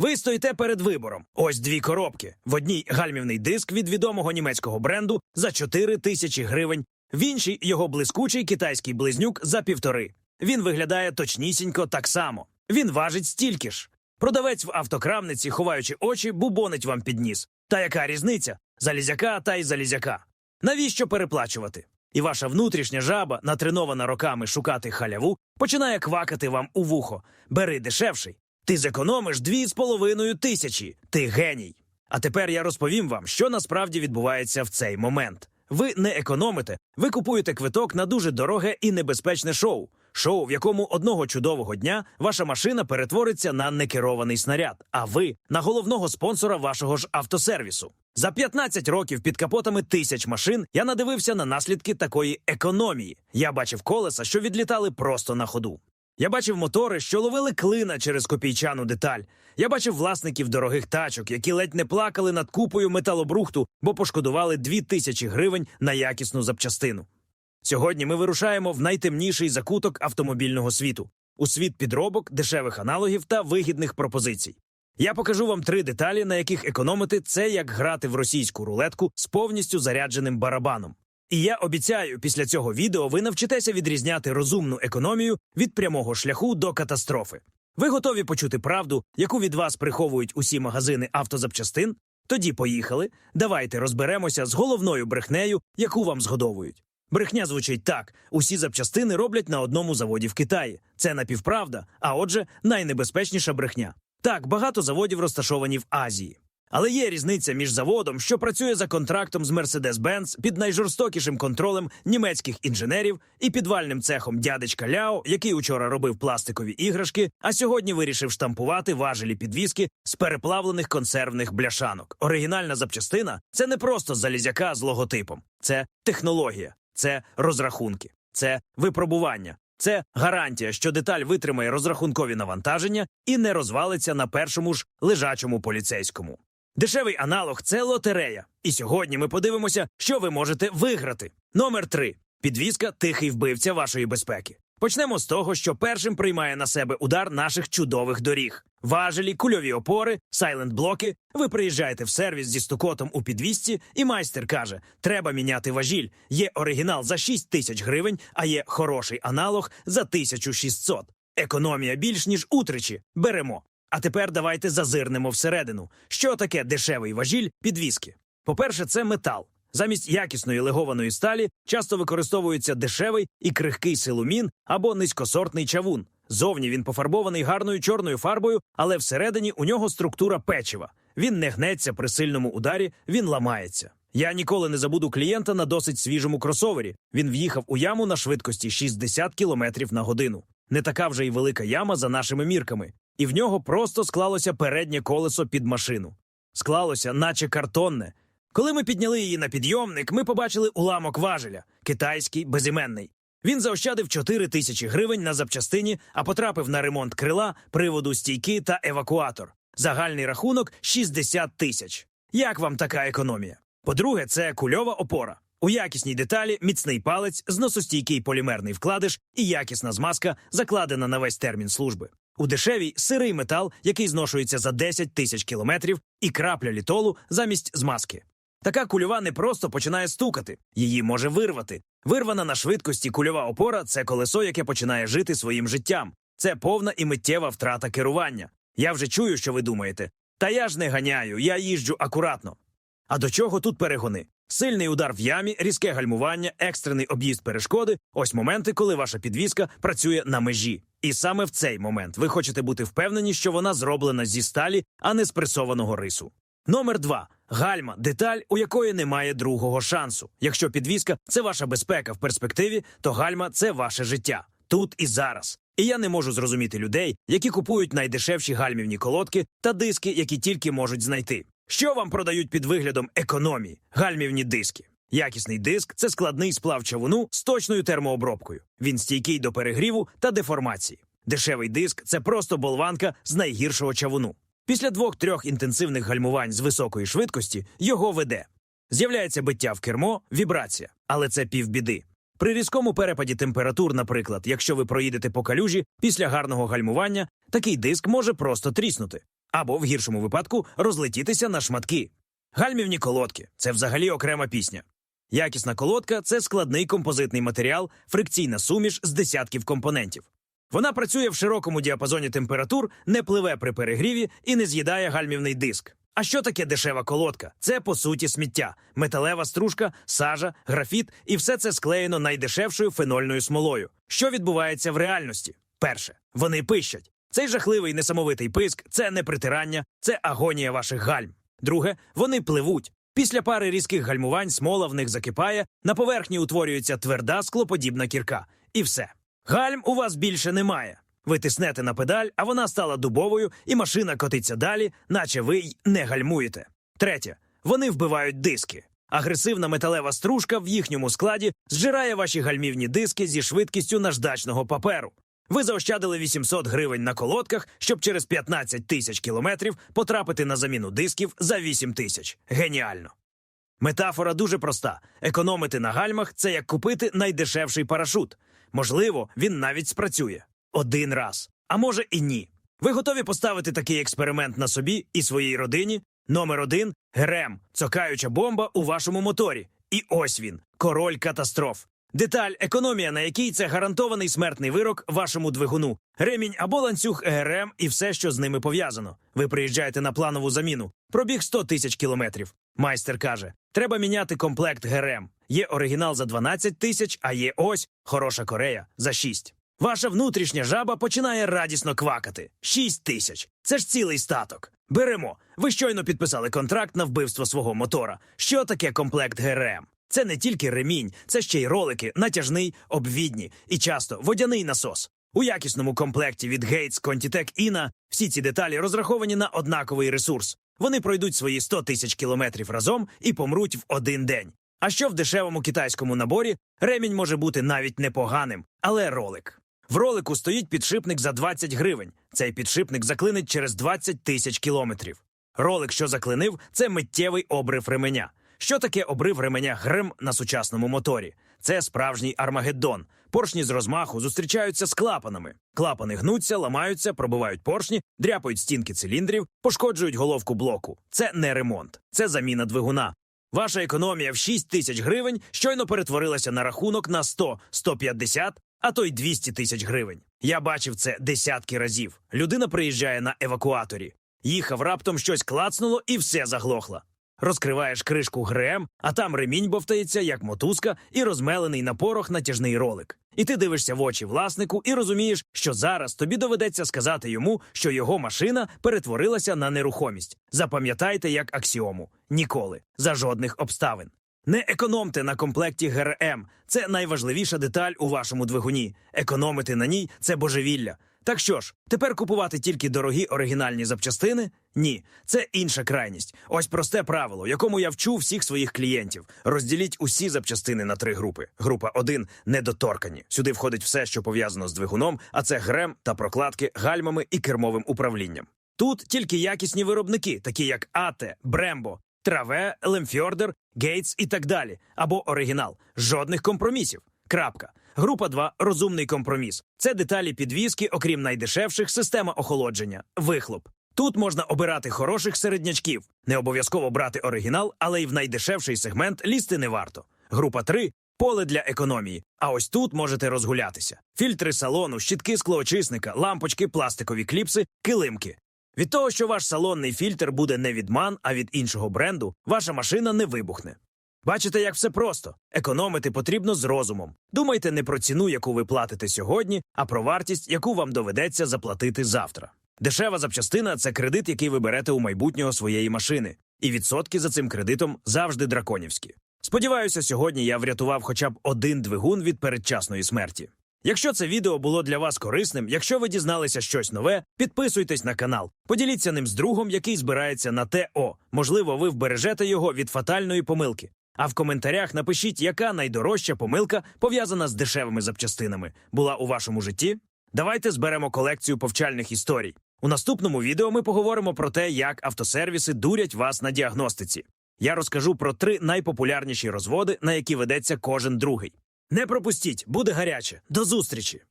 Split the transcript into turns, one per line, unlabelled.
Ви стоїте перед вибором. Ось дві коробки. В одній гальмівний диск від відомого німецького бренду за 4 тисячі гривень, в іншій його блискучий китайський близнюк за півтори. Він виглядає точнісінько так само. Він важить стільки ж. Продавець в автокрамниці, ховаючи очі, бубонить вам під ніс. Та яка різниця? Залізяка та й залізяка. Навіщо переплачувати? І ваша внутрішня жаба, натренована роками шукати халяву, починає квакати вам у вухо. Бери дешевший. Ти зекономиш дві з половиною тисячі. Ти геній. А тепер я розповім вам, що насправді відбувається в цей момент. Ви не економите, ви купуєте квиток на дуже дороге і небезпечне шоу. Шоу, в якому одного чудового дня ваша машина перетвориться на некерований снаряд, а ви на головного спонсора вашого ж автосервісу. За 15 років під капотами тисяч машин я надивився на наслідки такої економії. Я бачив колеса, що відлітали просто на ходу. Я бачив мотори, що ловили клина через копійчану деталь. Я бачив власників дорогих тачок, які ледь не плакали над купою металобрухту, бо пошкодували дві тисячі гривень на якісну запчастину. Сьогодні ми вирушаємо в найтемніший закуток автомобільного світу у світ підробок, дешевих аналогів та вигідних пропозицій. Я покажу вам три деталі, на яких економити це як грати в російську рулетку з повністю зарядженим барабаном. І я обіцяю, після цього відео ви навчитеся відрізняти розумну економію від прямого шляху до катастрофи. Ви готові почути правду, яку від вас приховують усі магазини автозапчастин? Тоді поїхали. Давайте розберемося з головною брехнею, яку вам згодовують. Брехня звучить так: усі запчастини роблять на одному заводі в Китаї. Це напівправда, а отже, найнебезпечніша брехня. Так, багато заводів розташовані в Азії. Але є різниця між заводом, що працює за контрактом з Mercedes-Benz під найжорстокішим контролем німецьких інженерів, і підвальним цехом дядечка Ляо, який учора робив пластикові іграшки, а сьогодні вирішив штампувати важелі підвіски з переплавлених консервних бляшанок. Оригінальна запчастина це не просто залізяка з логотипом, це технологія, це розрахунки, це випробування. Це гарантія, що деталь витримає розрахункові навантаження і не розвалиться на першому ж лежачому поліцейському. Дешевий аналог це лотерея. І сьогодні ми подивимося, що ви можете виграти. Номер 3. Підвізка тихий вбивця вашої безпеки. Почнемо з того, що першим приймає на себе удар наших чудових доріг. Важелі, кульові опори, сайленд-блоки. Ви приїжджаєте в сервіс зі стукотом у підвісці, і майстер каже: треба міняти важіль. Є оригінал за 6 тисяч гривень, а є хороший аналог за 1600. Економія більш ніж утричі. Беремо. А тепер давайте зазирнемо всередину. Що таке дешевий важіль підвіски? По-перше, це метал. Замість якісної легованої сталі часто використовується дешевий і крихкий силумін або низькосортний чавун. Зовні він пофарбований гарною чорною фарбою, але всередині у нього структура печива. Він не гнеться при сильному ударі, він ламається. Я ніколи не забуду клієнта на досить свіжому кросовері. Він в'їхав у яму на швидкості 60 км на годину. Не така вже й велика яма за нашими мірками, і в нього просто склалося переднє колесо під машину. Склалося, наче картонне. Коли ми підняли її на підйомник, ми побачили уламок важеля китайський, безіменний. Він заощадив 4 тисячі гривень на запчастині, а потрапив на ремонт крила, приводу стійки та евакуатор. Загальний рахунок 60 тисяч. Як вам така економія? По-друге, це кульова опора. У якісній деталі міцний палець, зносостійкий полімерний вкладиш і якісна змазка, закладена на весь термін служби. У дешевій сирий метал, який зношується за 10 тисяч кілометрів, і крапля літолу замість змазки. Така кульова не просто починає стукати, її може вирвати. Вирвана на швидкості кульова опора це колесо, яке починає жити своїм життям. Це повна і миттєва втрата керування. Я вже чую, що ви думаєте. Та я ж не ганяю, я їжджу акуратно. А до чого тут перегони? Сильний удар в ямі, різке гальмування, екстрений об'їзд перешкоди ось моменти, коли ваша підвізка працює на межі. І саме в цей момент ви хочете бути впевнені, що вона зроблена зі сталі, а не з пресованого рису. Номер два гальма деталь, у якої немає другого шансу. Якщо підвізка це ваша безпека в перспективі, то гальма це ваше життя тут і зараз. І я не можу зрозуміти людей, які купують найдешевші гальмівні колодки та диски, які тільки можуть знайти. Що вам продають під виглядом економії? Гальмівні диски. Якісний диск це складний сплав чавуну з точною термообробкою. Він стійкий до перегріву та деформації. Дешевий диск це просто болванка з найгіршого чавуну. Після двох-трьох інтенсивних гальмувань з високої швидкості його веде. З'являється биття в кермо, вібрація, але це півбіди. При різкому перепаді температур, наприклад, якщо ви проїдете по калюжі після гарного гальмування, такий диск може просто тріснути. або в гіршому випадку розлетітися на шматки. Гальмівні колодки це взагалі окрема пісня. Якісна колодка це складний композитний матеріал, фрикційна суміш з десятків компонентів. Вона працює в широкому діапазоні температур, не пливе при перегріві і не з'їдає гальмівний диск. А що таке дешева колодка? Це по суті сміття, металева стружка, сажа, графіт, і все це склеєно найдешевшою фенольною смолою. Що відбувається в реальності? Перше, вони пищать. Цей жахливий несамовитий писк це не притирання, це агонія ваших гальм. Друге, вони пливуть. Після пари різких гальмувань смола в них закипає, на поверхні утворюється тверда склоподібна кірка. І все. Гальм у вас більше немає. Ви тиснете на педаль, а вона стала дубовою, і машина котиться далі, наче ви й не гальмуєте. Третє. Вони вбивають диски. Агресивна металева стружка в їхньому складі зжирає ваші гальмівні диски зі швидкістю наждачного паперу. Ви заощадили 800 гривень на колодках, щоб через 15 тисяч кілометрів потрапити на заміну дисків за 8 тисяч. Геніально. Метафора дуже проста: економити на гальмах це як купити найдешевший парашут. Можливо, він навіть спрацює один раз, а може і ні. Ви готові поставити такий експеримент на собі і своїй родині? Номер один ГРЕМ, цокаюча бомба у вашому моторі. І ось він король катастроф. Деталь, економія, на якій це гарантований смертний вирок вашому двигуну, ремінь або ланцюг ГРМ і все, що з ними пов'язано. Ви приїжджаєте на планову заміну. Пробіг 100 тисяч кілометрів. Майстер каже: треба міняти комплект ГРМ. Є оригінал за 12 тисяч, а є ось хороша Корея за 6. Ваша внутрішня жаба починає радісно квакати. 6 тисяч. Це ж цілий статок. Беремо. Ви щойно підписали контракт на вбивство свого мотора. Що таке комплект ГРМ? Це не тільки ремінь, це ще й ролики, натяжний, обвідні і часто водяний насос. У якісному комплекті від Gates Contitech Ina всі ці деталі розраховані на однаковий ресурс. Вони пройдуть свої 100 тисяч кілометрів разом і помруть в один день. А що в дешевому китайському наборі ремінь може бути навіть непоганим, але ролик. В ролику стоїть підшипник за 20 гривень. Цей підшипник заклинить через 20 тисяч кілометрів. Ролик, що заклинив, це миттєвий обрив ременя. Що таке обрив ременя грим на сучасному моторі? Це справжній армагеддон. Поршні з розмаху зустрічаються з клапанами. Клапани гнуться, ламаються, пробивають поршні, дряпають стінки циліндрів, пошкоджують головку блоку. Це не ремонт, це заміна двигуна. Ваша економія в 6 тисяч гривень щойно перетворилася на рахунок на 100, 150, а то й 200 тисяч гривень. Я бачив це десятки разів. Людина приїжджає на евакуаторі. Їхав раптом щось клацнуло і все заглохло. Розкриваєш кришку ГРМ, а там ремінь бовтається, як мотузка, і розмелений на порох натяжний ролик. І ти дивишся в очі власнику і розумієш, що зараз тобі доведеться сказати йому, що його машина перетворилася на нерухомість. Запам'ятайте як аксіому ніколи, за жодних обставин. Не економте на комплекті ГРМ. Це найважливіша деталь у вашому двигуні. Економити на ній це божевілля. Так що ж, тепер купувати тільки дорогі оригінальні запчастини? Ні, це інша крайність. Ось просте правило, якому я вчу всіх своїх клієнтів. Розділіть усі запчастини на три групи. Група 1 – недоторкані. Сюди входить все, що пов'язано з двигуном, а це грем та прокладки, гальмами і кермовим управлінням. Тут тільки якісні виробники, такі як Ате, Брембо, Траве, Лемфьордер, Гейтс і так далі. Або оригінал. Жодних компромісів. Крапка. Група 2 – розумний компроміс. Це деталі підвіски, окрім найдешевших, система охолодження, вихлоп. Тут можна обирати хороших середнячків. Не обов'язково брати оригінал, але й в найдешевший сегмент лізти не варто. Група 3 – поле для економії. А ось тут можете розгулятися: фільтри салону, щітки склоочисника, лампочки, пластикові кліпси, килимки. Від того, що ваш салонний фільтр буде не від ман, а від іншого бренду, ваша машина не вибухне. Бачите, як все просто. Економити потрібно з розумом. Думайте не про ціну, яку ви платите сьогодні, а про вартість, яку вам доведеться заплатити завтра. Дешева запчастина це кредит, який ви берете у майбутнього своєї машини. І відсотки за цим кредитом завжди драконівські. Сподіваюся, сьогодні я врятував хоча б один двигун від передчасної смерті. Якщо це відео було для вас корисним, якщо ви дізналися щось нове, підписуйтесь на канал, поділіться ним з другом, який збирається на ТО. Можливо, ви вбережете його від фатальної помилки. А в коментарях напишіть, яка найдорожча помилка, пов'язана з дешевими запчастинами, була у вашому житті. Давайте зберемо колекцію повчальних історій. У наступному відео ми поговоримо про те, як автосервіси дурять вас на діагностиці. Я розкажу про три найпопулярніші розводи, на які ведеться кожен другий. Не пропустіть, буде гаряче. До зустрічі!